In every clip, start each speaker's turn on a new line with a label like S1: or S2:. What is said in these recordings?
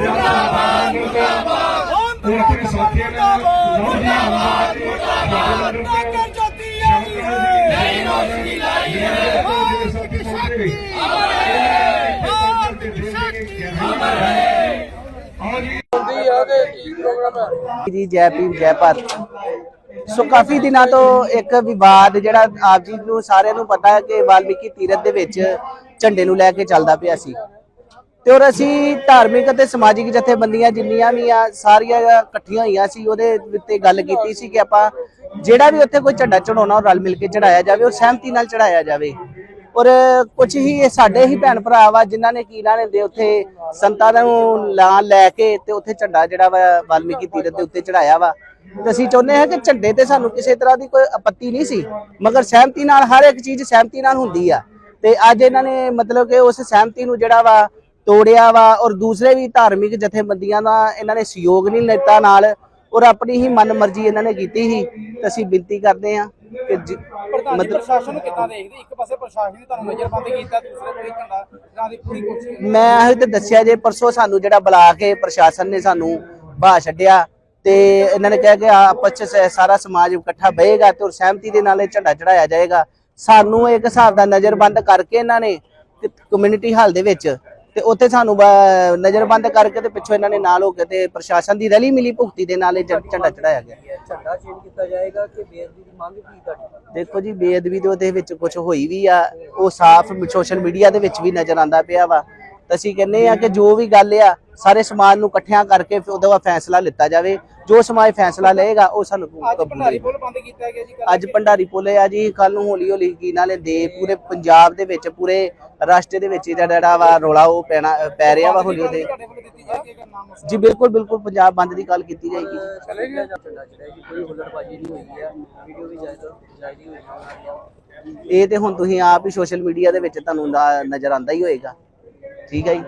S1: ਮੁਰਦਾਬਾਦ ਮੁਰਦਾਬਾਦ ਉਹ ਸਾਥੀਆਂ ਨਾਲ ਲਾਉਂਦੀ ਮੁਰਦਾਬਾਦ ਨਗਰ ਜੋਤੀ ਆਈ ਹੈ ਨਹੀਂ ਰੋਸ਼ਨੀ ਲਾਈ ਹੈ ਸ਼ਕਤੀ ਅਮਰ ਹੈ ਸ਼ਕਤੀ ਅਮਰ ਹੈ ਔਰ
S2: ਜੀ, ਜੈ ਭੀਮ, ਜੈ ਭਾਰਤ। ਸੋ ਕਾਫੀ ਦਿਨਾਂ ਤੋਂ ਇੱਕ ਵਿਵਾਦ ਜਿਹੜਾ ਆਪ ਜੀ ਨੂੰ ਸਾਰਿਆਂ ਨੂੰ ਪਤਾ ਹੈ ਕਿ ਵਾਲਮੀਕੀ ਤੀਰਥ ਦੇ ਵਿੱਚ ਝੰਡੇ ਨੂੰ ਲੈ ਕੇ ਚੱਲਦਾ ਪਿਆ ਸੀ। ਤੇ ਔਰ ਅਸੀਂ ਧਾਰਮਿਕ ਅਤੇ ਸਮਾਜਿਕ ਜਥੇਬੰਦੀਆਂ ਜਿੰਨੀਆਂ ਵੀ ਆ, ਸਾਰੀਆਂ ਇਕੱਠੀਆਂ ਹੋਈਆਂ ਸੀ, ਉਹਦੇ ਉੱਤੇ ਗੱਲ ਕੀਤੀ ਸੀ ਕਿ ਆਪਾਂ ਜਿਹੜਾ ਵੀ ਉੱਥੇ ਕੋਈ ਝੰਡਾ ਚੜਾਉਣਾ ਉਹ ਰਲ ਮਿਲ ਕੇ ਚੜਾਇਆ ਜਾਵੇ, ਔਰ ਸਹਿਮਤੀ ਨਾਲ ਚੜਾਇਆ ਜਾਵੇ। ਔਰ ਕੁਝ ਹੀ ਸਾਡੇ ਹੀ ਭੈਣ ਭਰਾ ਵਾ, ਜਿਨ੍ਹਾਂ ਨੇ ਕੀ ਨਾਂ ਲੈਂਦੇ ਉੱਥੇ ਸੰਤਾਂ ਨੂੰ ਲਾਂ ਲੈ ਕੇ ਤੇ ਉੱਥੇ ਝੰਡਾ ਜਿਹੜਾ ਵਾ, ਵਾਲਮੀਕੀ ਤੀਰਥ ਦੇ ਉੱਤੇ ਚੜਾਇਆ ਵਾ। ਤੇ ਅਸੀਂ ਚਾਹੁੰਦੇ ਹਾਂ ਕਿ ਝੰਡੇ ਤੇ ਸਾਨੂੰ ਕਿਸੇ ਤਰ੍ਹਾਂ ਦੀ ਕੋਈ ਆਪੱਤੀ ਨਹੀਂ ਸੀ, ਮਗਰ ਸਹਿਮਤੀ ਨਾਲ, ਹਰ ਇੱਕ ਚੀਜ਼ ਸਹਿਮਤੀ ਨਾਲ ਹੁੰਦੀ ਆ। ਤੇ ਅੱਜ ਇਹਨਾਂ ਨੇ ਮਤਲਬ ਕਿ ਉਸ ਸਹਿਮਤੀ ਨੂੰ ਜਿਹੜਾ ਵਾ ਤੋੜਿਆ ਵਾ ਔਰ ਦੂਸਰੇ ਵੀ ਧਾਰਮਿਕ ਜਥੇਬੰਦੀਆਂ ਦਾ ਇਹਨਾਂ ਨੇ ਸਹਿਯੋਗ ਨਹੀਂ ਲਿੱਤਾ ਨਾਲ ਔਰ ਆਪਣੀ ਹੀ ਮਨਮਰਜ਼ੀ ਇਹਨਾਂ ਨੇ ਕੀਤੀ ਸੀ ਤੇ ਅਸੀਂ ਬੇਨਤੀ ਕਰਦੇ ਹਾਂ ਕਿ
S3: ਪ੍ਰਸ਼ਾਸਨ ਨੂੰ ਕਿੱਦਾਂ ਦੇਖਦੇ? ਇੱਕ ਪਾਸੇ ਪ੍ਰਸ਼ਾਸਨ ਨੇ ਤੁਹਾਨੂੰ ਨਜ਼ਰਬੰਦ ਕੀਤਾ ਦੂਸਰੇ ਪਾਸੇ ਝੰਡਾ ਚੜਾਉਣ ਦੀ ਪੂਰੀ ਕੋਸ਼ਿਸ਼
S2: ਮੈਂ ਇਹ ਤੇ ਦੱਸਿਆ ਜੇ ਪਰਸੋਂ ਸਾਨੂੰ ਜਿਹੜਾ ਬੁਲਾ ਕੇ ਪ੍ਰਸ਼ਾਸਨ ਨੇ ਸਾਨੂੰ ਬਾਹ ਛੱਡਿਆ ਤੇ ਇਹਨਾਂ ਨੇ ਕਿਹਾ ਕਿ ਆਪਸ ਚ ਸਾਰਾ ਸਮਾਜ ਇਕੱਠਾ ਬਹੇਗਾ ਤੇ ਔਰ ਸਹਿਮਤੀ ਦੇ ਨਾਲ ਇਹ ਝੰਡਾ ਚੜਾਇਆ ਜਾਏਗਾ। ਸਾਨੂੰ ਇੱਕ ਹਿਸਾਬ ਦਾ ਨਜ਼ਰਬੰਦ ਕਰਕੇ ਇਹਨਾਂ ਨੇ ਕਮਿਊਨਿਟੀ ਹਾਲ ਦੇ ਵਿੱਚ ਤੇ ਉੱਥੇ ਸਾਨੂੰ ਨਜ਼ਰਬੰਦ ਕਰਕੇ ਤੇ ਪਿੱਛੋਂ ਇਹਨਾਂ ਨੇ ਨਾਲ ਹੋ ਕੇ ਤੇ ਪ੍ਰਸ਼ਾਸਨ ਦੀ ਰਲੀ ਮਿਲੀ ਭੁਗਤੀ ਦੇ ਨਾਲ ਇਹ ਝੰਡਾ ਚੜਾਇਆ ਗਿਆ।
S4: ਝੰਡਾ ਚੇਂਜ ਕੀਤਾ ਜਾਏਗਾ ਕਿ ਬੇਅਦਬੀ ਦੀ ਮੰਗ ਕੀ ਤੁਹਾਡੀ?
S2: ਦੇਖੋ ਜੀ ਬੇਅਦਬੀ ਦੇ ਉਹਦੇ ਵਿੱਚ ਕੁਝ ਹੋਈ ਵੀ ਆ ਉਹ ਸਾਫ਼ ਸੋਸ਼ਲ ਮੀਡੀਆ ਦੇ ਵਿੱਚ ਵੀ ਨਜ਼ਰ ਆਂਦਾ ਪਿਆ ਵਾ। ਅਸੀਂ ਕਹਿੰਦੇ ਆ ਕਿ ਜੋ ਵੀ ਗੱਲ ਆ ਸਾਰੇ ਸਮਾਜ ਨੂੰ ਇਕੱਠਿਆਂ ਕਰਕੇ ਉਹਦਾ ਫੈਸਲਾ ਲਿੱਤਾ ਜਾਵੇ। ਜੋ ਸਮਾਜ ਫੈਸਲਾ ਲਏਗਾ ਉਹ ਸਾਨੂੰ
S3: ਅੱਜ ਭੰਡਾਰੀ। ਪੁਲ ਬੰਦ ਕੀਤਾ ਗਿਆ ਜੀ।
S2: ਅੱਜ ਭੰਡਾਰੀ ਪੁੱਲੇ ਆ ਜੀ ਕੱਲ ਨੂੰ ਹੌਲੀ ਹੌਲੀ ਕੀ ਨਾਲੇ ਦੇ ਪੂਰੇ ਪੰਜਾਬ ਦੇ ਵਿੱਚ ਪੂਰੇ ਰਾਸ਼ਟਰ ਦੇ ਵਿੱਚ ਇਹਦਾ ਜਿਹੜਾ ਵਾ ਰੋਲਾ ਉਹ ਪੈਣਾ ਪੈ ਰਿਹਾ ਵਾ ਹੌਲੀ ਹੌਲੀ। ਜੀ ਬਿਲਕੁਲ ਬਿਲਕੁਲ ਪੰਜਾਬ ਬੰਦ ਦੀ ਗੱਲ ਕੀਤੀ ਜਾਏਗੀ
S4: ਚਲੇ ਗਿਆ ਝੰਡਾ ਚੜਿਆ ਜੀ। ਕੋਈ ਹੁਲੜਬਾਜ਼ੀ ਨਹੀਂ ਹੋਈ ਹੈ ਵੀਡੀਓ ਵੀ ਜਾਇਜ਼ ਜਾਇਜ਼ ਹੀ ਹੋਈ ਹੈ
S2: ਇਹ ਤੇ ਹੁਣ ਤੁਸੀਂ ਆਪ ਹੀ ਸੋਸ਼ਲ ਮੀਡੀਆ ਦੇ ਵਿੱਚ ਤੁਹਾਨੂੰ ਨਜ਼ਰ ਆਂਦਾ ਹੀ ਹੋਏਗਾ। ਠੀਕ ਹੈ ਜੀ।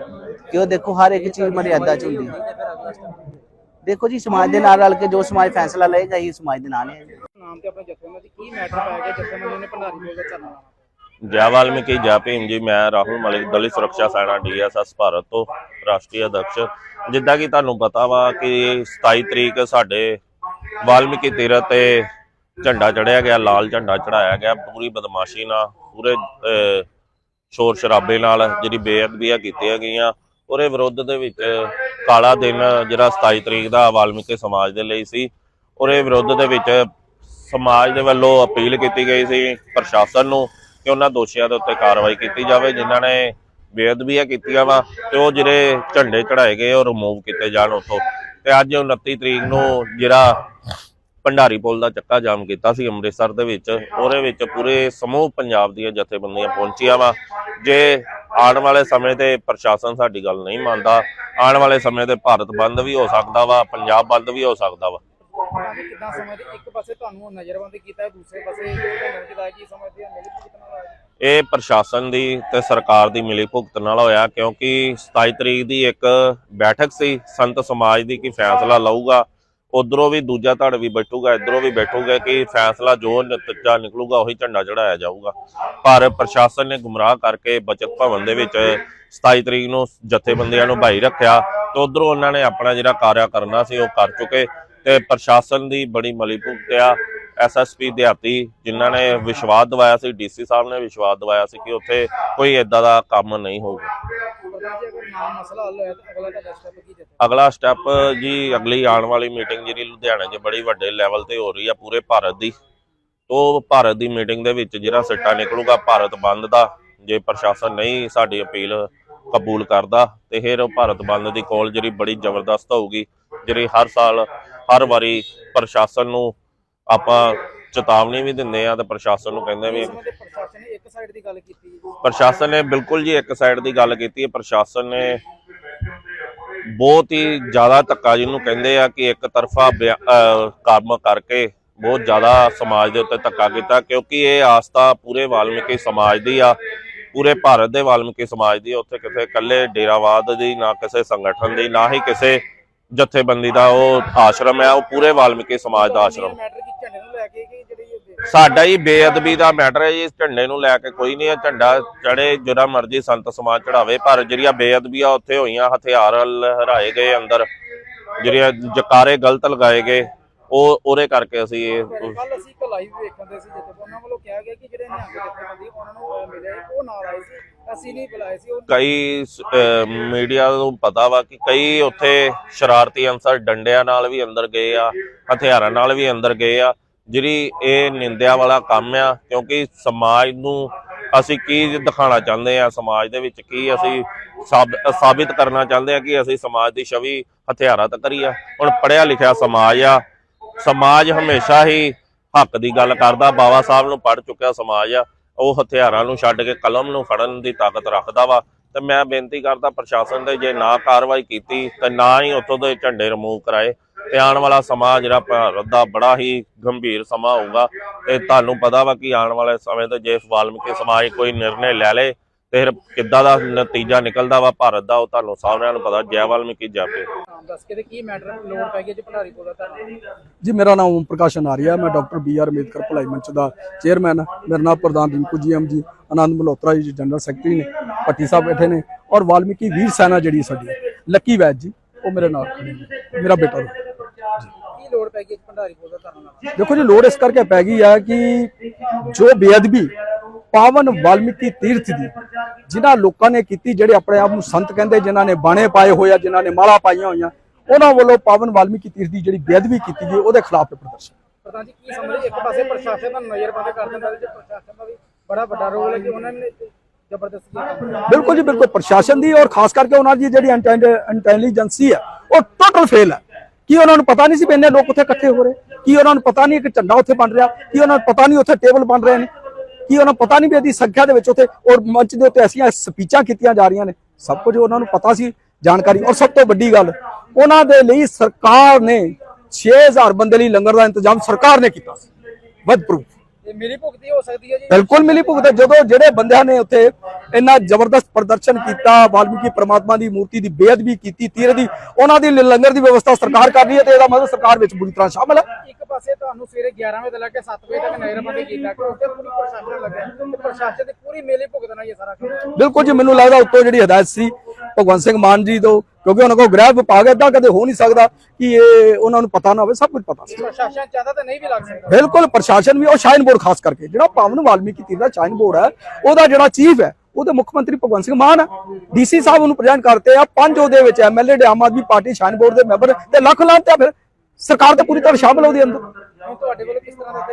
S2: ਕਿਉਂ ਦੇਖੋ ਹਰ ਇੱਕ ਚੀਜ਼ ਮਰਿਆਦਾ ਚ ਹੁੰਦੀ ਹੈ ਦੇਖੋ ਜੀ ਸਮਾਜ ਦੇ ਨਾਲ ਰਲ ਕੇ ਜੋ ਸਮਾਜ ਫੈਸਲਾ ਲਏਗਾ ਹੀ ਸਮਾਜ ਦੇ ਨਾਲ ਹੈ
S3: ਨਾਮ ਤੇ ਆਪਣੇ ਜਥੇਬੰਦੀ ਕੀ ਮੈਟਰ ਪੈ ਗਿਆ ਜਥੇਬੰਦੀ ਨੇ ਭੰਡਾਰੀ ਪੁਲ ਦਾ ਧਰਨਾ? ਲਾਉਣਾ
S5: ਜੈ ਵਾਲਮੀਕੀ ਜੈ ਭੀਮ ਜੀ ਮੈਂ ਰਾਹੁਲ ਮਲਿਕ ਦਲਿਤ ਸੁਰੱਖਿਆ ਸੈਨਾ ਡੀਐਸਐਸ ਭਾਰਤ ਤੋਂ ਰਾਸ਼ਟਰੀ ਅਧਿਕਸ਼। ਜਿੱਦਾਂ ਕਿ ਤੁਹਾਨੂੰ ਪਤਾ ਵਾ ਕਿ 27 ਤਰੀਕ ਸਾਡੇ ਵਾਲਮੀਕੀ ਤੀਰਥ ਤੇ ਝੰਡਾ ਚੜਿਆ ਗਿਆ ਲਾਲ ਝੰਡਾ ਚੜਾਇਆ ਗਿਆ। ਪੂਰੀ ਬਦਮਾਸ਼ੀ ਨਾਲ ਪੂਰੇ ਸ਼ੋਰ ਸ਼ਰਾਬੇ ਨਾਲ ਜਿਹੜੀ ਬੇਅਦਬੀਆਂ ਕੀਤੀਆਂ ਗਈਆਂ। ਉਹਦੇ ਵਿਰੁੱਧ ਦੇ ਵਿੱਚ ਕਾਲਾ ਦਿਨ ਜਿਹੜਾ 27 ਤਰੀਕ ਦਾ ਵਾਲਮੀਕੀ ਸਮਾਜ ਦੇ ਲਈ ਸੀ, ਉਹਦੇ ਵਿਰੁੱਧ ਦੇ ਵਿੱਚ ਸਮਾਜ ਦੇ ਵੱਲੋਂ ਅਪੀਲ ਕੀਤੀ ਗਈ ਸੀ ਪ੍ਰਸ਼ਾਸਨ ਨੂੰ ਕਿ ਉਹਨਾਂ ਦੋਸ਼ੀਆਂ ਦੇ ਉੱਤੇ ਕਾਰਵਾਈ ਕੀਤੀ ਜਾਵੇ, ਜਿਨ੍ਹਾਂ ਨੇ ਬੇਅਦਬੀਆਂ ਕੀਤੀਆਂ ਵਾ ਤੇ ਉਹ ਜਿਹੜੇ ਝੰਡੇ ਚੜਾਏ ਗਏ, ਉਹ ਰਿਮੂਵ ਕੀਤੇ ਜਾਣ ਉੱਥੋਂ। ਤੇ ਅੱਜ 29 ਤਰੀਕ ਨੂੰ ਜਿਹੜਾ ਭੰਡਾਰੀ ਪੁਲ ਦਾ ਚੱਕਾ ਜਾਮ ਕੀਤਾ ਸੀ ਅੰਮ੍ਰਿਤਸਰ ਦੇ ਵਿੱਚ। ਉਹਦੇ ਵਿੱਚ ਪੂਰੇ ਸਮੂਹ ਪੰਜਾਬ ਦੀਆਂ ਜਥੇਬੰਦੀਆਂ ਪਹੁੰਚੀਆਂ ਵਾ। ਜੇ ਆਉਣ ਵਾਲੇ ਸਮੇਂ ਤੇ ਪ੍ਰਸ਼ਾਸਨ ਸਾਡੀ ਗੱਲ ਨਹੀਂ ਮੰਨਦਾ ਆਉਣ ਵਾਲੇ ਸਮੇਂ ਤੇ ਭਾਰਤ ਬੰਦ ਵੀ ਹੋ ਸਕਦਾ ਵਾ ਪੰਜਾਬ ਬੰਦ ਵੀ ਹੋ ਸਕਦਾ ਵਾ।
S3: ਪ੍ਰਧਾਨ ਜੀ ਕਿੱਦਾਂ ਸਮਝਦੇ ਇੱਕ ਪਾਸੇ ਤੁਹਾਨੂੰ ਨਜ਼ਰਬੰਦ ਕੀਤਾ ਹੈ ਦੂਸਰੇ ਪਾਸੇ ਭੰਡਾਰੀ ਕਿਦਾਂ ਕੀ ਸਮਝਦੇ ਆ ਮਿਲੀ ਭੁਗਤ ਨਾਲ ਹੋਇਆ ਜੀ?
S5: ਇਹ ਪ੍ਰਸ਼ਾਸਨ ਦੀ ਤੇ ਸਰਕਾਰ ਦੀ ਮਿਲੀ ਭੁਗਤ ਨਾਲ ਹੋਇਆ ਕਿਉਂਕਿ 27 ਤਰੀਕ ਦੀ ਇੱਕ ਬੈਠਕ ਸੀ ਸੰਤ ਸਮਾਜ ਦੀ ਕਿ ਫੈਸਲਾ ਲਊਗਾ। ਉਧਰੋਂ ਵੀ ਦੂਜਾ ਧੜ ਵੀ ਬੈਠੂਗਾ, ਇਧਰੋਂ ਵੀ ਬੈਠੂਗਾ ਕਿ ਫੈਸਲਾ ਜੋ ਨਤੀਜਾ ਨਿਕਲੂਗਾ ਉਹੀ ਝੰਡਾ ਚੜਾਇਆ ਜਾਊਗਾ। ਪਰ ਪ੍ਰਸ਼ਾਸਨ ਨੇ ਗੁੰਮਰਾਹ ਕਰਕੇ ਬਚਤ ਭਵਨ ਦੇ ਵਿੱਚ 27 ਤਰੀਕ ਨੂੰ ਜਥੇਬੰਦੀਆਂ ਨੂੰ ਭਾਈ ਰੱਖਿਆ ਤੇ ਉਧਰੋਂ ਉਹਨਾਂ ਨੇ ਆਪਣਾ ਜਿਹੜਾ ਕਾਰਿਆ ਕਰਨਾ ਸੀ ਉਹ ਕਰ ਚੁੱਕੇ ਤੇ ਪ੍ਰਸ਼ਾਸਨ ਦੀ ਬੜੀ ਮਲੀ ਭੁਗਤ ਐਸਐਸਪੀ ਦਿਹਾਤੀ ਜਿਨ੍ਹਾਂ ਨੇ ਵਿਸ਼ਵਾਸ ਦਿਵਾਇਆ ਸੀ ਡੀਸੀ ਸਾਹਿਬ ਨੇ ਵਿਸ਼ਵਾਸ ਦਿਵਾਇਆ ਸੀ ਕਿ ਉੱਥੇ ਕੋਈ ਏਦਾਂ ਦਾ ਕੰਮ ਨਹੀਂ ਹੋਊਗਾ।
S3: ਅਗਲਾ ਸਟੈਪ
S5: ਜੀ, ਅਗਲੀ ਆਉਣ ਵਾਲੀ ਮੀਟਿੰਗ ਜਿਹੜੀ ਲੁਧਿਆਣੇ 'ਚ ਬੜੀ ਵੱਡੇ ਲੈਵਲ ਤੇ ਹੋ ਰਹੀ ਆ ਪੂਰੇ ਭਾਰਤ ਦੀ। ਉਹ ਭਾਰਤ ਦੀ ਮੀਟਿੰਗ ਦੇ ਵਿੱਚ ਜਿਹੜਾ ਸਿੱਟਾ ਨਿਕਲੂਗਾ ਭਾਰਤ ਬੰਦ ਦਾ, ਜੇ ਪ੍ਰਸ਼ਾਸਨ ਨਹੀਂ ਸਾਡੀ ਅਪੀਲ ਕਬੂਲ ਕਰਦਾ, ਤੇ ਫਿਰ ਭਾਰਤ ਬੰਦ ਦੀ ਕਾਲ ਜਿਹੜੀ ਬੜੀ ਜ਼ਬਰਦਸਤ ਹੋਊਗੀ, ਜਿਹੜੀ ਹਰ ਸਾਲ, ਹਰ ਵਾਰੀ ਪ੍ਰਸ਼ਾਸਨ ਨੂੰ ਆਪਾਂ ਚੇਤਾਵਨੀ ਵੀ ਦਿੰਦੇ ਆ ਤੇ ਪ੍ਰਸ਼ਾਸਨ ਨੂੰ ਕਹਿੰਦੇ ਵੀ
S3: ਪ੍ਰਸ਼ਾਸਨ ਨੇ ਇੱਕ ਸਾਈਡ ਦੀ ਗੱਲ ਕੀਤੀ ਜੀ
S5: ਪ੍ਰਸ਼ਾਸਨ ਨੇ ਬਿਲਕੁਲ ਜੀ ਇੱਕ ਸਾਈਡ ਦੀ ਗੱਲ ਕੀਤੀ ਹੈ ਪ੍ਰਸ਼ਾਸਨ ਨੇ ਬਹੁਤ ਹੀ ਜ਼ਿਆਦਾ ਧੱਕਾ ਜਿਹਨੂੰ ਕਹਿੰਦੇ ਆ ਕਿ ਇੱਕ ਤਰਫਾ ਕੰਮ ਕਰਕੇ ਬਹੁਤ ਜ਼ਿਆਦਾ ਸਮਾਜ ਦੇ ਉੱਤੇ ਧੱਕਾ ਕੀਤਾ ਕਿਉਂਕਿ ਇਹ ਆਸਤਾ ਪੂਰੇ ਵਾਲਮੀਕੀ ਸਮਾਜ ਦੀ ਆ ਪੂਰੇ ਭਾਰਤ ਦੇ ਵਾਲਮੀਕੀ ਸਮਾਜ ਦੀ। ਉੱਥੇ ਕਿਸੇ ਇਕੱਲੇ ਡੇਰਾਵਾਦ ਦੀ ਨਾ ਕਿਸੇ ਸੰਗਠਨ ਦੀ ਨਾ ਹੀ ਕਿਸੇ ਜਥੇਬੰਦੀ ਦਾ ਉਹ ਆਸ਼ਰਮ ਹੈ ਉਹ ਪੂਰੇ ਵਾਲਮੀਕੀ ਸਮਾਜ ਦਾ ਆਸ਼ਰਮ। ਸਾਡਾ ਹੀ ਬੇਅਦਬੀ ਦਾ ਮੈਟਰ ਹੈ ਜੀ ਇਸ ਝੰਡੇ ਨੂੰ ਲੈ ਕੇ ਕੋਈ ਨਹੀਂ ਹੈ ਝੰਡਾ ਚੜੇ ਜਿਹੜਾ ਮਰਜ਼ੀ ਸੰਤ ਸਮਾਜ ਚੜਾਵੇ ਪਰ ਜਿਹੜੀਆਂ ਬੇਅਦਬੀਆਂ ਉੱਥੇ ਹੋਈਆਂ ਹਥਿਆਰ ਲਹਿਰਾਏ ਗਏ ਅੰਦਰ ਜਿਹੜੀਆਂ ਜਕਾਰੇ ਗਲਤ ਲਗਾਏ ਗਏ ਉਹ ਉਹਦੇ ਕਰਕੇ ਅਸੀਂ ਇਹ
S3: ਲਾਈਵ ਵੇਖਣ ਸੀ ਜਿੱਥੇ ਉਹਨਾਂ ਵੱਲੋਂ ਕਿਹਾ ਗਿਆ ਕਿ ਜਿਹੜੇ ਨਿਹੰਗ ਜਥੇਬੰਦੀ ਉਹਨਾਂ ਨੂੰ ਅਹ, ਉਹ ਨਾਲ ਆਏ ਸੀ ਅਸੀਂ ਨਹੀਂ ਬੁਲਾਏ ਸੀ
S5: ਕਈ ਮੀਡੀਆ ਨੂੰ ਪਤਾ ਵਾ ਕਿ ਕਈ ਉੱਥੇ ਸ਼ਰਾਰਤੀ ਅਨਸਰ ਡੰਡਿਆਂ ਨਾਲ ਵੀ ਅੰਦਰ ਗਏ ਆ ਹਥਿਆਰਾਂ ਨਾਲ ਵੀ ਅੰਦਰ ਗਏ ਆ ਜਿਹੜੀ ਇਹ ਨਿੰਦਿਆ ਵਾਲਾ ਕੰਮ ਆ ਕਿਉਂਕਿ ਸਮਾਜ ਨੂੰ ਅਸੀਂ ਕੀ ਦਿਖਾਉਣਾ ਚਾਹੁੰਦੇ ਆ ਸਮਾਜ ਦੇ ਵਿੱਚ ਕੀ ਅਸੀਂ ਸਾਬ- ਸਾਬਿਤ ਕਰਨਾ ਚਾਹੁੰਦੇ ਆ ਕਿ ਅਸੀਂ ਸਮਾਜ ਦੀ ਛਵੀ ਹਥਿਆਰਾਂ ਤੱਕ ਹੀ ਆ ਹੁਣ ਪੜਿਆ ਲਿਖਿਆ ਸਮਾਜ ਆ ਸਮਾਜ ਹਮੇਸ਼ਾ ਹੀ ਹੱਕ ਦੀ ਗੱਲ ਕਰਦਾ ਬਾਬਾ ਸਾਹਿਬ ਨੂੰ ਪੜ ਚੁੱਕਿਆ ਸਮਾਜ ਆ, ਉਹ ਹਥਿਆਰਾਂ ਨੂੰ ਛੱਡ ਕੇ ਕਲਮ ਨੂੰ ਫੜਨ ਦੀ ਤਾਕਤ ਰੱਖਦਾ ਵਾ। ਤੇ ਮੈਂ ਬੇਨਤੀ ਕਰਦਾ ਪ੍ਰਸ਼ਾਸਨ ਦੇ, ਜੇ ਨਾ ਕਾਰਵਾਈ ਕੀਤੀ, ਤੇ ਨਾ ਹੀ ਉੱਥੋਂ ਦੇ ਝੰਡੇ ਰਿਮੂਵ ਕਰਾਏ। ਤੇ ਆਉਣ ਵਾਲਾ ਸਮਾਂ ਜਿਹੜਾ ਭਾਰਤ ਦਾ ਬੜਾ ਹੀ ਗੰਭੀਰ ਸਮਾਂ ਹੋਊਗਾ। ਤੇ ਤੁਹਾਨੂੰ ਪਤਾ ਵਾ ਕਿ ਆਉਣ ਵਾਲੇ ਸਮੇਂ ਤੇ ਜੇ ਵਾਲਮੀਕੀ ਸਮਾਜ ਕੋਈ ਨਿਰਣੇ ਲੈ ਲੇ ਤੇ ਫਿਰ ਕਿੱਦਾਂ ਦਾ ਨਤੀਜਾ ਨਿਕਲਦਾ ਵਾ ਭਾਰਤ ਦਾ ਉਹ ਤੁਹਾਨੂੰ ਸਾਰਿਆਂ ਨੂੰ ਪਤਾ ਜੈ ਵਾਲਮੀਕੀ ਜਾਪੇ
S3: ਨਾਮ ਦੱਸ ਕੇ ਤੇ ਕੀ ਮੈਟਰ ਲੋੜ ਪੈ ਗਈ ਜੀ ਭੰਡਾਰੀ ਬੋਲਾ ਤੁਹਾਨੂੰ
S6: ਜੀ ਮੇਰਾ ਨਾਮ ਓਮ ਪ੍ਰਕਾਸ਼ ਅਨਾਰੀਆ ਮੈਂ ਡਾਕਟਰ ਬੀ ਆਰ ਅੰਬੇਦਕਰ ਭਲਾਈ ਮੰਚ ਦਾ ਚੇਅਰਮੈਨ ਮੇਰਾ ਨਾਮ ਪ੍ਰਧਾਨ ਰਿੰਕੂ ਜੀ ਐਮ ਜੀ ਆਨੰਦ ਮਲਹੋਤਰਾ ਜੀ ਜਨਰਲ ਸੈਕਟਰੀ ਨੇ ਭੱਟੀ ਸਾਹਿਬ ਬੈਠੇ ਨੇ ਔਰ ਵਾਲਮੀਕੀ ਵੀਰ ਸੈਨਾ ਜਿਹੜੀ ਸਾਡੀ ਲੱਕੀ ਵੈਦ ਜੀ ਉਹ ਮੇਰੇ ਨਾਲ ਮੇਰਾ ਬੇਟਾ
S3: ਲੋੜ ਪੈ ਗਈ ਭੰਡਾਰੀ ਬੋਲਾ ਤੁਹਾਨੂੰ
S6: ਦੇਖੋ ਜੀ ਲੋੜ ਇਸ ਕਰਕੇ ਪੈ ਗਈ ਹੈ ਕਿ ਜੋ ਬੇਅਦਬੀ ਪਾਵਨ ਵਾਲਮੀਕੀ ਤੀਰਥ ਦੀ ਜਿਨ੍ਹਾਂ ਲੋਕਾਂ ਨੇ ਕੀਤੀ ਜਿਹੜੇ ਆਪਣੇ ਆਪ ਨੂੰ ਸੰਤ ਕਹਿੰਦੇ ਜਿਨ੍ਹਾਂ ਨੇ ਬਾਣੇ ਪਾਏ ਹੋਏ ਆ ਜਿਨ੍ਹਾਂ ਨੇ ਮਾਲਾ ਪਾਈਆਂ ਹੋਈਆਂ ਉਹਨਾਂ ਵੱਲੋਂ ਪਾਵਨ ਵਾਲਮੀਕੀ ਤੀਰਥ ਦੀ ਜਿਹੜੀ ਬੇਅਦਬੀ ਕੀਤੀ ਗਈ ਉਹਦੇ ਖਿਲਾਫ ਇਹ ਪ੍ਰਦਰਸ਼ਨ।
S3: ਪ੍ਰਧਾਨ ਜੀ ਕੀ ਸਮਝਦੇ ਇੱਕ ਪਾਸੇ ਪ੍ਰਸ਼ਾਸਨ ਦਾ ਨਜ਼ਰਬੰਦ ਕਰ ਦਿੰਦਾ ਤੇ ਪ੍ਰਸ਼ਾਸਨ ਦਾ ਵੀ ਬੜਾ ਵੱਡਾ ਰੋਲ ਹੈ ਕਿ ਉਹਨਾਂ ਨੇ ਜ਼ਬਰਦਸਤੀ ਇਹ ਕੰਮ ਕੀਤਾ।
S6: ਬਿਲਕੁਲ ਜੀ ਬਿਲਕੁਲ ਪ੍ਰਸ਼ਾਸਨ ਦੀ ਔਰ ਖਾਸ ਕਰਕੇ ਉਹਨਾਂ ਦੀ ਜਿਹੜੀ ਇੰਟੈਲੀਜੈਂਸੀ ਹੈ ਉਹ ਟੋਟਲ ਫੇਲ ਹੈ ਕੀ ਉਹਨਾਂ ਨੂੰ ਪਤਾ ਨਹੀਂ ਸੀ ਵੀ ਇੰਨੇ ਲੋਕ ਉੱਥੇ ਇਕੱਠੇ ਹੋ ਰਹੇ? ਕੀ ਉਹਨਾਂ ਨੂੰ ਪਤਾ ਨਹੀਂ ਕਿ ਝੰਡਾ ਉੱਥੇ ਬਣ ਰਿਹਾ? ਕੀ ਉਹਨਾਂ ਨੂੰ ਪਤਾ ਨਹੀਂ ਉੱਥੇ ਟੇਬਲ ਬਣ ਰਹੇ ਨੇ? ਕੀ ਉਹਨਾਂ ਨੂੰ ਪਤਾ ਨਹੀਂ ਵੀ ਇਹਦੀ ਸੰਖਿਆ ਦੇ ਵਿੱਚ ਉੱਥੇ ਔਰ ਮੰਚ ਦੇ ਉੱਤੇ ਐਸੀਆਂ ਸਪੀਚਾਂ ਕੀਤੀਆਂ ਜਾ ਰਹੀਆਂ ਨੇ? ਸਭ ਕੁਝ ਉਹਨਾਂ ਨੂੰ ਪਤਾ ਸੀ, ਜਾਣਕਾਰੀ। ਔਰ ਸਭ ਤੋਂ ਵੱਡੀ ਗੱਲ, ਉਹਨਾਂ ਦੇ ਲਈ ਸਰਕਾਰ ਨੇ 6000 ਬੰਦੇ ਲਈ ਲੰਗਰ ਦਾ ਇੰਤਜ਼ਾਮ ਸਰਕਾਰ ਨੇ ਕੀਤਾ ਸੀ। ਵੱਧ ਪ੍ਰੂਫ
S3: ਇਹ ਮਿਲੀ ਭੁਗਤੀ ਹੋ ਸਕਦੀ ਹੈ ਜੀ?
S6: ਬਿਲਕੁਲ ਮਿਲੀ ਭੁਗਤ ਹੈ। ਜਦੋਂ ਜਿਹੜੇ ਬੰਦਿਆਂ ਨੇ ਉੱਥੇ ਇੰਨਾ ਜ਼ਬਰਦਸਤ ਪ੍ਰਦਰਸ਼ਨ ਕੀਤਾ ਵਾਲਮੀਕੀ ਪ੍ਰਮਾਤਮਾ ਦੀ ਮੂਰਤੀ ਦੀ ਬੇਅਦਬੀ ਕੀਤੀ ਤੀਰ ਦੀ ਉਹਨਾਂ ਦੀ ਲੰਗਰ ਦੀ ਵਿਵਸਥਾ ਸਰਕਾਰ ਕਰ ਰਹੀ ਹੈ ਤੇ ਇਹਦਾ ਮਤਲਬ ਸਰਕਾਰ ਵਿੱਚ ਬੁਰੀ ਤਰ੍ਹਾਂ ਸ਼ਾਮਲ ਹੈ।
S3: ਇੱਕ ਪਾਸੇ ਤੁਹਾਨੂੰ ਸਵੇਰੇ 11 ਵਜੇ ਤੋਂ ਲੈ ਕੇ 7 ਵਜੇ ਤੱਕ ਨਜ਼ਰਬੰਦੀ ਕੀਤਾ ਕਿ ਉੱਥੇ ਪੂਰੀ ਪ੍ਰਸ਼ਾਸਨ ਲੱਗਿਆ। ਤੇ ਪ੍ਰਸ਼ਾਸਨ ਦੀ ਪੂਰੀ ਮੇਲੇ ਭੁਗਤਣਾ ਇਹ ਸਾਰਾ
S6: ਬਿਲਕੁਲ ਜੀ ਮੈਨੂੰ ਲੱਗਦਾ ਉੱਤੋਂ ਜਿਹੜੀ ਹਦਾਇਤ ਸੀ ਭਗਵੰਤ ਸਿੰਘ ਮਾਨ ਜੀ ਤੋਂ ਕਿਉਂਕਿ ਉਹਨਾਂ ਕੋਲ ਗ੍ਰਹਿ ਵਿਭਾਗ ਏਦਾਂ ਕਦੇ ਹੋ ਨਹੀਂ ਸਕਦਾ ਕਿ ਇਹ ਉਹਨਾਂ ਨੂੰ ਪਤਾ ਨਾ ਹੋਵੇ ਸਭ ਕੁਝ ਪਤਾ। ਸੀ
S3: ਪ੍ਰਸ਼ਾਸਨ ਚਾਹਦਾ ਤਾਂ ਨਹੀਂ ਵੀ ਲੱਗ ਸਕਦਾ।
S6: ਬਿਲਕੁਲ ਪ੍ਰਸ਼ਾਸਨ ਵੀ ਉਹ ਸ਼ਾਈਨ ਬੋਰਡ ਖਾਸ ਕਰਕੇ ਜਿਹੜਾ ਪਾਵਨ ਵਾਲਮੀਕੀ ਤੀਰ ਦਾ ਸ਼ਾਈਨ ਬੋਰਡ ਹੈ ਉਹਦਾ ਜਿਹੜਾ ਚੀਫ ਹੈ ਉਹਦੇ ਮੁੱਖ ਮੰਤਰੀ ਭਗਵੰਤ ਸਿੰਘ ਮਾਨ ਹੈ। ਡੀਸੀ ਸਾਹਿਬ ਉਹਨੂੰ ਪ੍ਰੈਜ਼ੈਂਟ ਕਰਤੇ ਆ ਪੰਜ ਉਹਦੇ ਵਿੱਚ ਐਮਐਲਏ ਦੇ ਆਮ ਆਦਮੀ ਪਾਰਟੀ ਸ਼ਾਈਨ ਬੋਰਡ ਦੇ ਮੈਂਬਰ ਤੇ ਲੱਖ ਲਾਂਤੇ ਫਿਰ। ਸਰਕਾਰ ਤੇ ਪੂਰੀ ਤਰ੍ਹਾਂ ਸ਼ਾਮਲ ਉਹਦੇ ਅੰਦਰ।
S3: ਤੁਹਾਡੇ ਵੱਲੋਂ ਕਿਸ ਤਰ੍ਹਾਂ ਦਾ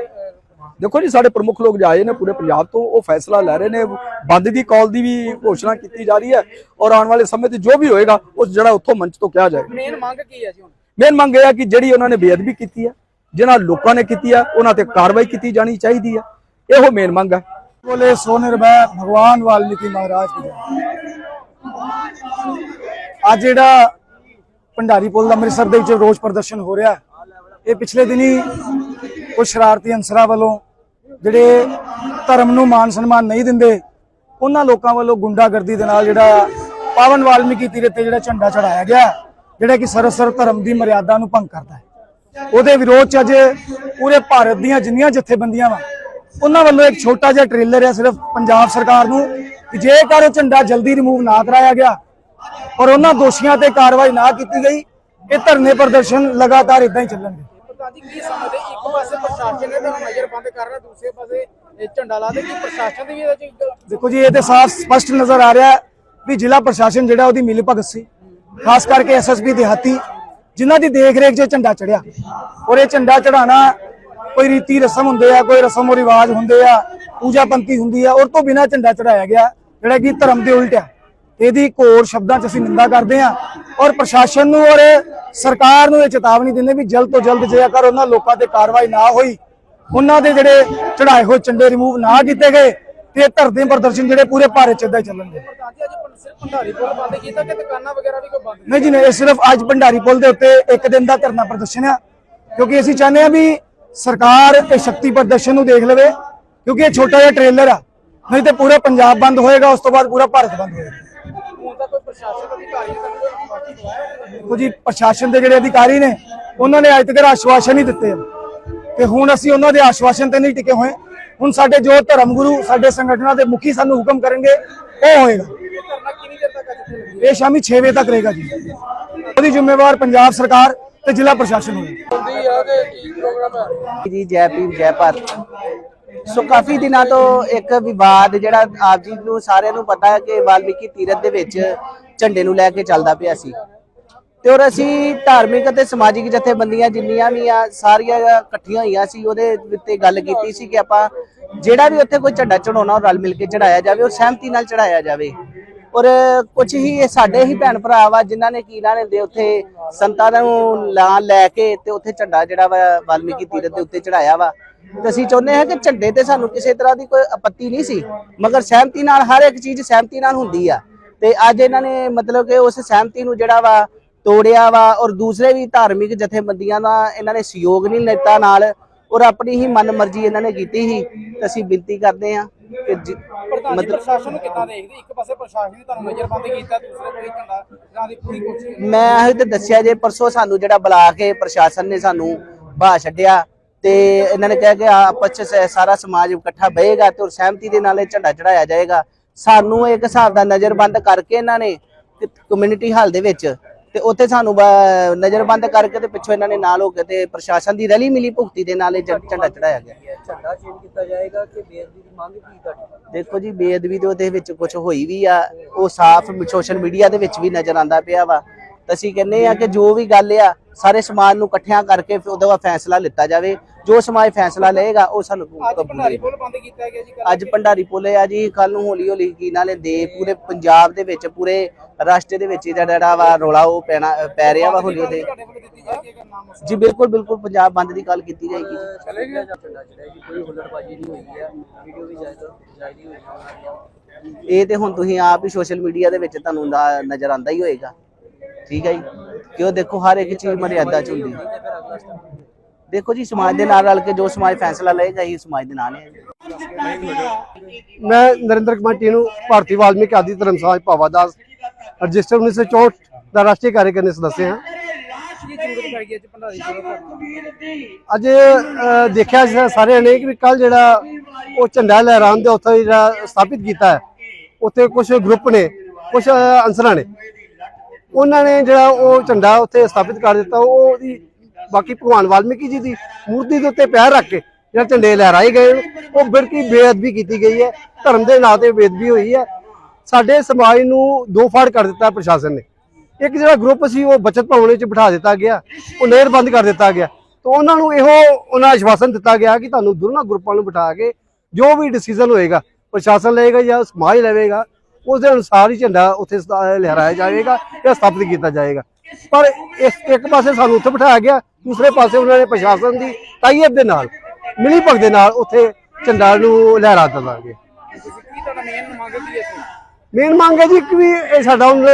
S6: ਦੇਖੋ ਜੀ ਸਾਡੇ ਪ੍ਰਮੁੱਖ ਲੋਕ ਜਾਏ ਨੇ ਪੂਰੇ ਪੰਜਾਬ ਤੋਂ ਉਹ ਫੈਸਲਾ ਲੈ ਰਹੇ ਨੇ ਬੰਦ ਦੀ ਕਾਲ ਦੀ ਵੀ ਘੋਸ਼ਣਾ ਕੀਤੀ ਜਾ ਰਹੀ ਹੈ ਔਰ ਆਉਣ ਵਾਲੇ ਸਮੇਂ ਤੇ ਜੋ ਵੀ ਹੋਏਗਾ ਉਸ ਜਿਹੜਾ ਉੱਥੋਂ ਮੰਚ ਤੋਂ ਕਿਹਾ ਜਾਏਗਾ।
S3: ਮੇਨ ਮੰਗ ਕੀ ਹੈ ਜੀ ਹੁਣ?
S6: ਮੇਨ ਮੰਗ ਇਹ ਹੈ ਕਿ ਜਿਹੜੀ ਉਹਨਾਂ ਨੇ ਬੇਅਦਬੀ ਕੀਤੀ ਹੈ ਜਿਨ੍ਹਾਂ ਲੋਕਾਂ ਨੇ ਕੀਤੀ ਹੈ ਉਹਨਾਂ ਤੇ ਕਾਰਵਾਈ ਕੀਤੀ ਜਾਣੀ ਚਾਹੀਦੀ ਹੈ। ਇਹੋ ਮੇਨ ਮੰਗ ਹੈ।
S7: ਬੋਲੇ ਸੋਨਿਰਭੈ ਭਗਵਾਨ ਵਾਲਮੀਕੀ ਮਹਾਰਾਜ ਦੀ ਅੱਜ ਜਿਹੜਾ ਭੰਡਾਰੀ ਪੁਲ ਦਾ ਅੰਮ੍ਰਿਤਸਰ ਦੇ ਵਿੱਚ ਰੋਸ ਪ੍ਰਦਰਸ਼ਨ ਹੋ ਰਿਹਾ ਇਹ ਪਿਛਲੇ ਦਿਨੀ ਕੁਝ ਸ਼ਰਾਰਤੀ ਅਨਸਰਾਂ ਵੱਲੋਂ ਜਿਹੜੇ ਧਰਮ ਨੂੰ ਮਾਨ ਸਨਮਾਨ ਨਹੀਂ ਦਿੰਦੇ, ਉਹਨਾਂ ਲੋਕਾਂ ਵੱਲੋਂ ਗੁੰਡਾਗਰਦੀ ਦੇ ਨਾਲ ਜਿਹੜਾ ਪਾਵਨ ਵਾਲਮੀਕੀ ਤੀਰਥ ਤੇ ਜਿਹੜਾ ਝੰਡਾ ਚੜਾਇਆ ਗਿਆ, ਜਿਹੜਾ ਕਿ ਸਰਸਰ ਧਰਮ ਦੀ ਮਰਿਆਦਾ ਨੂੰ ਭੰਗ ਕਰਦਾ ਹੈ। ਉਹਦੇ ਵਿਰੋਧ ਚ ਅੱਜ ਪੂਰੇ ਭਾਰਤ ਦੀਆਂ ਜਿੰਨੀਆਂ ਜਥੇਬੰਦੀਆਂ ਵਾ, ਉਹਨਾਂ ਵੱਲੋਂ ਇੱਕ ਛੋਟਾ ਜਿਹਾ ਟ੍ਰੇਲਰ ਹੈ ਸਿਰਫ ਪੰਜਾਬ ਸਰਕਾਰ ਨੂੰ, ਕਿ ਜੇਕਰ ਉਹ ਝੰਡਾ ਜਲਦੀ ਰਿਮੂਵ ਨਾ ਕਰਾਇਆ ਗਿਆ ਔਰ ਉਹਨਾਂ ਦੋਸ਼ੀਆਂ ਤੇ ਕਾਰਵਾਈ ਨਾ ਕੀਤੀ ਗਈ, ਇਹ ਧਰਨੇ ਪ੍ਰਦਰਸ਼ਨ ਲਗਾਤਾਰ ਇਦਾਂ ਹੀ ਚੱਲਣਗੇ।
S3: ਪ੍ਰਧਾਨ ਕੀ ਸਮਝਦੇ ਇੱਕ ਪਾਸੇ ਪ੍ਰਸ਼ਾਸਨ ਨੇ ਤੁਹਾਨੂੰ ਨਜ਼ਰਬੰਦ ਕਰ ਰਿਹਾ ਦੂਸਰੇ ਪਾਸੇ ਇਹ ਝੰਡਾ ਲਾ ਦੇ ਕਿ ਪ੍ਰਸ਼ਾਸਨ ਦੀ ਵੀ ਇਹਦੇ ਚ
S7: ਦੇਖੋ ਜੀ, ਇਹ ਤੇ ਸਾਫ਼ ਸਪਸ਼ਟ ਨਜ਼ਰ ਆ ਰਿਹਾ ਵੀ ਜ਼ਿਲ੍ਹਾ ਪ੍ਰਸ਼ਾਸਨ ਜਿਹੜਾ ਉਹਦੀ ਮਿਲੀ ਭਗਤ ਸੀ। ਖਾਸ ਕਰਕੇ ਐਸਐਸਪੀ ਦਿਹਾਤੀ ਜਿਨ੍ਹਾਂ ਦੀ ਦੇਖ ਰੇਖ 'ਚ ਝੰਡਾ ਚੜਿਆ ਔਰ ਇਹ ਝੰਡਾ ਚੜਾਣਾ ਕੋਈ ਰੀਤੀ ਰਸਮ ਹੁੰਦੇ ਆ, ਕੋਈ ਰਸਮ ਰਿਵਾਜ ਹੁੰਦੇ ਆ ਪੂਜਾ ਪੰਤੀ ਹੁੰਦੀ ਆ, ਔਰ ਤੋਂ ਬਿਨਾਂ ਝੰਡਾ ਚੜਾਇਆ ਗਿਆ, ਜਿਹੜਾ ਕਿ ਧਰਮ ਦੇ ਉਲਟ ਆ। ਇਹਦੀ ਘੋਰ ਸ਼ਬਦਾਂ 'ਚ ਅਸੀਂ ਨਿੰਦਾ ਕਰਦੇ ਹਾਂ ਔਰ ਪ੍ਰਸ਼ਾਸਨ ਨੂੰ ਔਰ ਸਰਕਾਰ ਨੂੰ ਇਹ ਚੇਤਾਵਨੀ ਦਿੰਦੇ ਵੀ ਜਲਦ ਤੋਂ ਜਲਦ ਜੇਕਰ ਉਹਨਾਂ ਲੋਕਾਂ ਤੇ ਕਾਰਵਾਈ ਨਾ ਹੋਈ, ਉਹਨਾਂ ਦੇ ਜਿਹੜੇ ਚੜਾਏ ਹੋਏ ਝੰਡੇ ਰਿਮੂਵ ਨਾ ਕੀਤੇ ਗਏ ਤੇ ਇਹ ਧਰਦੇ ਪ੍ਰਦਰਸ਼ਨ ਜਿਹੜੇ ਪੂਰੇ ਭਾਰਤ 'ਚ ਇਦਾਂ ਚੱਲਣਗੇ
S3: ਨਹੀਂ
S7: ਜੀ, ਨਹੀਂ, ਇਹ ਸਿਰਫ ਅੱਜ ਭੰਡਾਰੀ ਪੁਲ ਦੇ ਉੱਤੇ ਇੱਕ ਦਿਨ ਦਾ ਧਰਨਾ ਪ੍ਰਦਰਸ਼ਨ ਆ, ਕਿਉਂਕਿ ਅਸੀਂ ਚਾਹੁੰਦੇ ਆ ਵੀ ਸਰਕਾਰ ਇਹ ਸ਼ਕਤੀ ਪ੍ਰਦਰਸ਼ਨ ਨੂੰ ਦੇਖ ਲਵੇ, ਕਿਉਂਕਿ ਇਹ ਛੋਟਾ ਜਿਹਾ ਟ੍ਰੇਲਰ ਆ, ਨਹੀਂ ਤੇ ਪੂਰਾ ਪੰਜਾਬ ਬੰਦ ਹੋਏਗਾ, ਉਸ ਤੋਂ ਬਾਅਦ ਪੂਰਾ ਭਾਰਤ ਬੰਦ ਹੋਏਗਾ।
S3: ਹੁਣ
S7: ਜੀ ਪ੍ਰਸ਼ਾਸਨ ਦੇ ਜਿਹੜੇ ਅਧਿਕਾਰੀ ਨੇ, ਉਹਨਾਂ ਨੇ ਅੱਜ ਤੱਕ ਆਸ਼ਵਾਸਨ ਹੀ ਦਿੱਤੇ ਤੇ ਹੁਣ ਅਸੀਂ ਉਹਨਾਂ ਦੇ ਆਸ਼ਵਾਸਨ ਤੇ ਨਹੀਂ ਟਿਕੇ ਹੋਏ। ਹੁਣ ਸਾਡੇ ਜੋ ਧਰਮ ਗੁਰੂ ਸਾਡੇ ਸੰਗਠਨਾਂ ਦੇ ਮੁਖੀ ਸਾਨੂੰ ਹੁਕਮ ਕਰਨਗੇ, ਉਹ ਹੋਏਗਾ। ਇਹ ਸ਼ਾਮੀ 6 ਵਜੇ ਤੱਕ ਰਹੇਗਾ ਜੀ। ਉਹਦੀ ਜ਼ਿੰਮੇਵਾਰ ਪੰਜਾਬ ਸਰਕਾਰ ਤੇ ਜ਼ਿਲ੍ਹਾ ਪ੍ਰਸ਼ਾਸਨ ਹੋਏਗਾ।
S2: ਜੀ, ਜੈ ਭੀਮ, ਜੈ ਭਾਰਤ। ਸੋ ਕਾਫੀ ਦਿਨਾਂ ਤੋਂ ਇੱਕ ਵਿਵਾਦ ਜਿਹੜਾ ਆਪ ਜੀ ਨੂੰ ਸਾਰਿਆਂ ਨੂੰ ਪਤਾ ਹੈ ਕਿ ਵਾਲਮੀਕੀ ਤੀਰਥ ਦੇ ਵਿੱਚ ਝੰਡੇ ਨੂੰ ਲੈ ਕੇ ਚੱਲਦਾ ਪਿਆ ਸੀ। ਤੇ ਔਰ ਅਸੀਂ ਧਾਰਮਿਕ ਅਤੇ ਸਮਾਜਿਕ ਜਥੇਬੰਦੀਆਂ ਜਿੰਨੀਆਂ ਵੀ ਆ, ਸਾਰੀਆਂ ਇਕੱਠੀਆਂ ਹੋਈਆਂ ਸੀ, ਉਹਦੇ ਉੱਤੇ ਗੱਲ ਕੀਤੀ ਸੀ ਕਿ ਆਪਾਂ ਜਿਹੜਾ ਵੀ ਉੱਥੇ ਕੋਈ ਝੰਡਾ ਚੜਾਉਣਾ ਉਹ ਰਲ ਮਿਲ ਕੇ ਚੜਾਇਆ ਜਾਵੇ, ਔਰ ਸਹਿਮਤੀ ਨਾਲ ਚੜਾਇਆ ਜਾਵੇ। ਔਰ ਕੁਝ ਹੀ ਸਾਡੇ ਹੀ ਭੈਣ ਭਰਾ ਵਾ, ਜਿਨ੍ਹਾਂ ਨੇ ਕੀ ਨਾਮ ਦੇ ਉੱਥੇ ਸੰਤਾਂ ਨੂੰ ਲਾਂ ਲੈ ਕੇ ਤੇ ਉੱਥੇ ਝੰਡਾ ਜਿਹੜਾ ਵਾ, ਵਾਲਮੀਕੀ ਤੀਰਥ ਦੇ ਉੱਤੇ ਚੜਾਇਆ ਵਾ। ਤੇ ਅਸੀਂ ਚਾਹੁੰਦੇ ਹਾਂ ਕਿ ਝੰਡੇ ਤੇ ਸਾਨੂੰ ਕਿਸੇ ਤਰ੍ਹਾਂ ਦੀ ਕੋਈ ਆਪੱਤੀ ਨਹੀਂ ਸੀ, ਮਗਰ ਸਹਿਮਤੀ ਨਾਲ, ਹਰ ਇੱਕ ਚੀਜ਼ ਸਹਿਮਤੀ ਨਾਲ ਹੁੰਦੀ ਆ। ਤੇ ਅੱਜ ਇਹਨਾਂ ਨੇ ਮਤਲਬ ਕਿ ਉਸ ਸਹਿਮਤੀ ਨੂੰ ਜਿਹੜਾ ਵਾ ਤੋੜਿਆ ਵਾ ਔਰ ਦੂਸਰੇ ਵੀ ਧਾਰਮਿਕ ਜਥੇਬੰਦੀਆਂ ਦਾ ਇਹਨਾਂ ਨੇ ਸਹਿਯੋਗ ਨਹੀਂ ਲਿੱਤਾ ਨਾਲ ਔਰ ਆਪਣੀ ਹੀ ਮਨਮਰਜ਼ੀ ਇਹਨਾਂ ਨੇ ਕੀਤੀ ਸੀ ਤੇ ਅਸੀਂ ਬੇਨਤੀ ਕਰਦੇ ਹਾਂ ਕਿ ਜੀ
S3: ਪ੍ਰਸ਼ਾਸਨ ਨੂੰ ਕਿੱਦਾਂ ਦੇਖਦੇ? ਇੱਕ ਪਾਸੇ ਪ੍ਰਸ਼ਾਸਨ ਨੇ ਤੁਹਾਨੂੰ ਨਜ਼ਰਬੰਦ ਕੀਤਾ ਦੂਸਰੇ ਪਾਸੇ ਝੰਡਾ ਜਾਂ ਦੀ ਪੂਰੀ ਕੋਸ਼ਿਸ਼
S2: ਮੈਂ ਇਹ ਤੇ ਦੱਸਿਆ ਜੇ ਪਰਸੋਂ ਸਾਨੂੰ ਜਿਹੜਾ ਬੁਲਾ ਕੇ ਪ੍ਰਸ਼ਾਸਨ ਨੇ ਸਾਨੂੰ ਬਾਹ ਛੱਡਿਆ ਤੇ ਇਹਨਾਂ ਨੇ ਕਿਹਾ ਕਿ ਆਪਸ ਚ ਸਾਰਾ ਸਮਾਜ ਇਕੱਠਾ ਬਹੇਗਾ ਤੇ ਔਰ ਸਹਿਮਤੀ ਦੇ ਨਾਲ ਇਹ ਝੰਡਾ ਚੜਾਇਆ ਜਾਏਗਾ। ਸਾਨੂੰ ਇੱਕ ਹਿਸਾਬ ਦਾ ਨਜ਼ਰਬੰਦ ਕਰਕੇ ਇਹਨਾਂ ਨੇ ਕਮਿਊਨਿਟੀ ਹਾਲ ਦੇ ਵਿੱਚ ਤੇ ਉੱਥੇ ਸਾਨੂੰ ਨਜ਼ਰਬੰਦ ਕਰਕੇ ਤੇ ਪਿੱਛੋਂ ਇਹਨਾਂ ਨੇ ਨਾਲ ਹੋ ਕੇ ਤੇ ਪ੍ਰਸ਼ਾਸਨ ਦੀ ਰਲੀ ਮਿਲੀ ਭੁਗਤੀ ਦੇ ਨਾਲ ਇਹ ਝੰਡਾ ਚੜਾਇਆ ਗਿਆ।
S4: ਝੰਡਾ ਚੇਂਜ ਕੀਤਾ ਜਾਏਗਾ ਕਿ ਬੇਅਦਬੀ ਦੀ ਮੰਗ ਕੀ ਤੁਹਾਡੀ?
S2: ਦੇਖੋ ਜੀ ਬੇਅਦਬੀ ਤੇ ਉਹਦੇ ਵਿੱਚ ਕੁਝ ਹੋਈ ਵੀ ਆ ਉਹ ਸਾਫ਼ ਸੋਸ਼ਲ ਮੀਡੀਆ ਦੇ ਵਿੱਚ ਵੀ ਨਜ਼ਰ ਆਂਦਾ ਪਿਆ ਵਾ। ਅਸੀਂ ਕਹਿੰਦੇ ਆ ਕਿ ਜੋ ਵੀ ਗੱਲ ਆ ਸਾਰੇ ਸਮਾਜ ਨੂੰ ਇਕੱਠਿਆਂ ਕਰਕੇ ਫਿਰ ਉਹਦਾ ਵਾ ਫੈਸਲਾ ਲਿੱਤਾ ਜਾਵੇ। ਜੋ ਸਮਾਜ ਫੈਸਲਾ ਲਏਗਾ ਉਹ ਸਾਨੂੰ ਕਬੂਲ ਹੈ।
S3: ਪੁਲ ਬੰਦ ਕੀਤਾ ਗਿਆ ਜੀ।
S2: ਅੱਜ ਭੰਡਾਰੀ ਪੁੱਲੇ ਆ ਜੀ ਕੱਲ ਨੂੰ ਹੌਲੀ ਹੌਲੀ ਕੀ ਨਾਲੇ ਦੇ ਪੂਰੇ ਪੰਜਾਬ ਦੇ ਵਿੱਚ ਪੂਰੇ ਰਾਸ਼ਟਰ ਦੇ ਵਿੱਚ ਇਹਦਾ ਜਿਹੜਾ ਵਾ ਰੋਲਾ ਉਹ ਪੈਣਾ ਪੈ ਰਿਹਾ ਵਾ ਹੌਲੀ ਹੌਲੀ ਜੀ ਬਿਲਕੁਲ ਬਿਲਕੁਲ ਪੰਜਾਬ ਬੰਦ ਦੀ ਗੱਲ ਕੀਤੀ ਜਾਏਗੀ
S4: ਚਲੇਗਾ ਝੰਡਾ ਚੜਿਆ ਜੀ। ਕੋਈ ਹੁਲੜਬਾਜੀ ਨਹੀਂ ਹੋਈ ਹੈ ਵੀਡੀਓ ਵੀ ਜਾਇਜ਼ ਜਾਇਜ਼ ਹੋਈ ਹੈ ਉਹਨਾਂ ਦੀਆਂ
S2: ਇਹ ਤੇ ਹੁਣ ਤੁਸੀਂ ਆਪ ਹੀ ਸੋਸ਼ਲ ਮੀਡੀਆ ਦੇ ਵਿੱਚ ਤੁਹਾਨੂੰ ਨਜ਼ਰ ਆਂਦਾ ਹੀ ਹੋਏਗਾ। ਠੀਕ ਹੈ ਜੀ? ਕਿਉਂ ਦੇਖੋ ਹਰ ਇੱਕ ਚੀਜ਼ ਮਰਿਆਦਾ ਚ ਹੁੰਦੀ ਹੈ। ਦੇਖੋ ਜੀ, ਸਮਾਜ ਦੇ ਨਾਲ ਰਲ ਕੇ ਜੋ ਸਮਾਜ ਫੈਸਲਾ ਲਏਗਾ ਹੀ ਸਮਾਜ ਦੇ ਨਾਲ ਹੈ
S8: ਮੈਂ ਨਰਿੰਦਰ ਕੁਮਾਰ ਟੀਨੂ ਭਾਰਤੀ ਵਾਲਮੀਕ ਆਦਿ ਧਰਮ ਸਮਾਜ ਭਾਵਾਦਾਸ ਰਜਿਸਟਰ 1964 ਦਾ ਰਾਸ਼ਟਰੀ ਕਾਰਜਕਾਰਨੀ ਸਦੱਸਿਆ ਹਾਂ
S3: ਅੱਜ
S8: ਦੇਖਿਆ ਸੀ ਸਾਰਿਆਂ ਨੇ ਕਿ ਕੱਲ ਜਿਹੜਾ ਉਹ ਝੰਡਾ ਲਹਿਰਾਉਣ ਦੇ ਉੱਥੇ ਜਿਹੜਾ ਸਥਾਪਿਤ ਕੀਤਾ ਹੈ, ਉੱਥੇ ਕੁਝ ਗਰੁੱਪ ਨੇ ਕੁਝ ਅਨਸਰਾਂ ਨੇ। ਉਹਨਾਂ ਨੇ ਜਿਹੜਾ ਉਹ ਝੰਡਾ ਉੱਥੇ ਸਥਾਪਿਤ ਕਰ ਦਿੱਤਾ ਉਹ ਉਹਦੀ ਬਾਕੀ ਭਗਵਾਨ ਵਾਲਮੀਕੀ ਜੀ ਦੀ ਮੂਰਤੀ ਦੇ ਉੱਤੇ ਪੈਰ ਰੱਖ ਕੇ ਜਿਹੜਾ ਝੰਡੇ ਲਹਿਰਾਏ ਗਏ ਨੇ, ਉਹ ਬਿਲਕੁਲ ਬੇਅਦਬੀ ਕੀਤੀ ਗਈ ਹੈ ਧਰਮ ਦੇ ਨਾਂ ਤੇ ਬੇਅਦਬੀ ਹੋਈ ਹੈ। ਸਾਡੇ ਸਮਾਜ ਨੂੰ ਦੋ ਫਾੜ ਕਰ ਦਿੱਤਾ ਪ੍ਰਸ਼ਾਸਨ ਨੇ। ਇੱਕ ਜਿਹੜਾ ਗਰੁੱਪ ਸੀ ਉਹ ਬਚਤ ਭਵਨ ਵਿੱਚ ਬਿਠਾ ਦਿੱਤਾ ਗਿਆ ਉਹ ਨਹਿਰ ਬੰਦ ਕਰ ਦਿੱਤਾ ਗਿਆ। ਤਾਂ ਉਹਨਾਂ ਨੂੰ ਇਹੋ ਉਹਨਾਂ ਆਸ਼ਵਾਸਨ ਦਿੱਤਾ ਗਿਆ ਕਿ ਤੁਹਾਨੂੰ ਦੋਨਾਂ ਗਰੁੱਪਾਂ ਨੂੰ ਬਿਠਾ ਕੇ ਜੋ ਵੀ ਡਿਸੀਜਨ ਹੋਏਗਾ ਪ੍ਰਸ਼ਾਸਨ ਲਏਗਾ ਜਾਂ ਸਮਾਜ ਲਵੇਗਾ ਉਸ ਦੇ ਅਨੁਸਾਰ ਹੀ ਝੰਡਾ ਉੱਥੇ ਲਹਿਰਾਇਆ ਜਾਵੇਗਾ ਜਾਂ ਸਥਾਪਿਤ ਕੀਤਾ ਜਾਏਗਾ। ਪਰ ਇਸ ਇੱਕ ਪਾਸੇ ਸਾਨੂੰ ਉੱਥੇ ਬਿਠਾਇਆ ਗਿਆ, ਦੂਸਰੇ ਪਾਸੇ ਉਹਨਾਂ ਨੇ ਪ੍ਰਸ਼ਾਸਨ ਦੀ ਤਾਈਅਬ ਦੇ ਨਾਲ, ਮਿਲੀ ਭਗਤ ਦੇ ਨਾਲ ਉੱਥੇ ਝੰਡਾ ਨੂੰ ਲਹਿਰਾ ਦਿੱਤਾ
S3: ਮੇਨ ਮੰਗ ਹੈ
S8: ਜੀ ਕਿ ਵੀ ਇਹ ਸਾਡਾ ਹੁਣ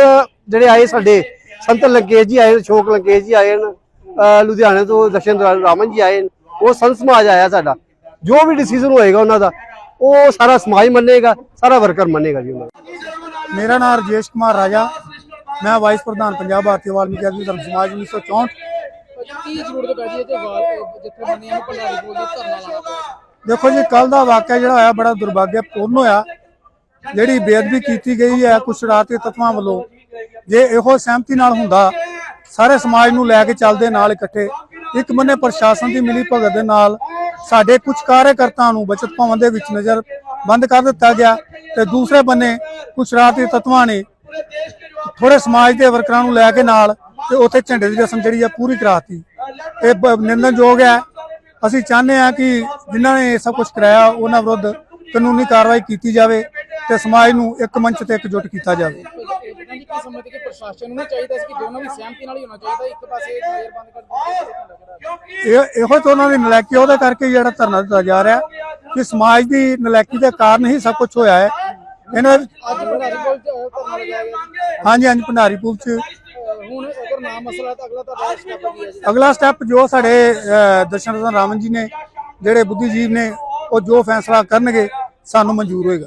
S8: ਜਿਹੜੇ ਆਏ ਸਾਡੇ ਸੰਤ ਲੰਕੇਸ਼ ਜੀ ਆਏ ਸ਼ੋਕ ਲੰਕੇਸ਼ ਜੀ ਆਏ ਨੇ ਲੁਧਿਆਣੇ ਤੋਂ ਦਕਸ਼ਨ ਰਾਮਨ ਜੀ ਆਏ ਉਹ ਸੰਤ ਸਮਾਜ ਆਇਆ ਸਾਡਾ। ਜੋ ਵੀ ਡਿਸੀਜਨ ਹੋਏਗਾ ਉਹਨਾਂ ਦਾ ਉਹ ਸਾਰਾ ਸਮਾਜ ਮੰਨੇਗਾ, ਸਾਰਾ ਵਰਕਰ ਮੰਨੇਗਾ ਜੀ ਉਹਨਾਂ
S7: ਮੇਰਾ ਨਾਮ ਰਜੇਸ਼ ਕੁਮਾਰ ਰਾਜਾ। ਮੈਂ ਵਾਈਸ ਪ੍ਰਧਾਨ ਪੰਜਾਬ ਭਾਰਤੀ ਵਾਲਮੀਕੀ ਆਦਮੀ ਧਰਮ ਸਮਾਜ 1964
S3: ਕੀ ਜ਼ਰੂਰਤ ਪੈ ਗਈ ਇੱਥੇ ਜਿੱਥੇ ਬੰਦੀਆਂ ਨੂੰ ਭੰਡਾਰੀ ਪੁਲ ਧਰਨਾ ਲਾਉਣਾ
S7: ਦੇਖੋ ਜੀ ਕੱਲ ਦਾ ਵਾਕਿਆ ਜਿਹੜਾ ਹੋਇਆ ਬੜਾ ਦੁਰਭਾਗਿਆਪੂਰਨ ਹੋਇਆ। ਜਿਹੜੀ ਬੇਅਦਬੀ ਕੀਤੀ ਗਈ ਹੈ ਕੁਝ ਸ਼ਰਾਰਤੀ ਤੱਤਾਂ ਵੱਲੋਂ, ਜੇ ਇਹੋ ਸਹਿਮਤੀ ਨਾਲ ਹੁੰਦਾ, ਸਾਰੇ ਸਮਾਜ ਨੂੰ ਲੈ ਕੇ ਚੱਲਦੇ ਨਾਲ ਇਕੱਠੇ। ਇੱਕ ਬੰਨੇ ਪ੍ਰਸ਼ਾਸਨ ਦੀ ਮਿਲੀ ਭਗਤ ਦੇ ਨਾਲ ਸਾਡੇ ਕੁਝ ਕਾਰਜਕਰਤਾਵਾਂ ਨੂੰ ਬਚਤ ਭਵਨ ਦੇ ਵਿੱਚ ਨਜ਼ਰ ਬੰਦ ਕਰ ਦਿੱਤਾ ਗਿਆ ਤੇ ਦੂਸਰੇ ਬੰਨੇ ਕੁਝ ਸ਼ਰਾਰਤੀ ਤੱਤਾਂ ਨੇ ਥੋੜੇ ਸਮਾਜ ਦੇ ਵਰਕਰਾਂ ਨੂੰ ਲੈ ਕੇ ਨਾਲ ਤੇ ਉੱਥੇ ਝੰਡੇ ਦੀ ਰਸਮ ਜਿਹੜੀ ਆ ਪੂਰੀ ਕਰਾਤੀ। ਇਹ ਬ- ਹੈ। ਅਸੀਂ ਚਾਹੁੰਦੇ ਹਾਂ ਕਿ ਜਿਨ੍ਹਾਂ ਨੇ ਇਹ ਸਭ ਕੁਝ ਕਰਾਇਆ, ਉਹਨਾਂ ਵਿਰੁੱਧ ਕਾਨੂੰਨੀ ਕਾਰਵਾਈ ਕੀਤੀ ਜਾਵੇ ਤੇ ਸਮਾਜ ਨੂੰ ਇੱਕ ਮੰਚ ਤੇ ਇਕਜੁੱਟ ਕੀਤਾ ਜਾਵੇ।
S3: ਇਹਨਾਂ ਸਮਝਦੇ ਕਿ ਪ੍ਰਸ਼ਾਸਨ ਨੂੰ ਚਾਹੀਦਾ ਸੀ ਕਿ ਦੋਨੋਂ ਵੀ ਸਹਿਮਤੀ ਨਾਲ ਹੀ ਹੋਣਾ ਚਾਹੀਦਾ, ਇੱਕ ਪਾਸੇ ਨਜ਼ਰ ਬੰਦ ਕਰ ਦਿੱਤੀ
S7: ਇਹ ਇਹੋ ਤਾਂ ਉਹਨਾਂ ਦੀ ਨਲਾਇਕੀ ਉਹਦੇ ਕਰਕੇ ਜਿਹੜਾ ਧਰਨਾ ਦਿੱਤਾ ਜਾ ਰਿਹਾ ਕਿ ਸਮਾਜ ਦੀ ਨਲਾਇਕੀ ਦੇ ਕਾਰਨ ਹੀ ਸਭ ਕੁਝ ਹੋਇਆ ਹੈ। ਇਹਨਾਂ। ਹਾਂਜੀ ਹਾਂਜੀ ਭੰਡਾਰੀ ਪੁਲ ਚ।
S3: ਅਹ ਹੁਣ ਅਗਰ ਨਾ ਮਸਲਾ ਹੈ ਤਾਂ ਅਗਲਾ ਤੁਹਾਡਾ ਸਟੈਪ ਕੀ ਹੈ ਜੀ
S7: ਅਗਲਾ ਸਟੈਪ ਜੋ ਸਾਡੇ ਦਰਸ਼ਨ ਰਾਮਨ ਜੀ ਨੇ ਜਿਹੜੇ ਬੁੱਧੀਜੀਵ ਨੇ ਉਹ ਜੋ ਫੈਸਲਾ ਕਰਨਗੇ ਸਾਨੂੰ ਮਨਜ਼ੂਰ ਹੋਏਗਾ।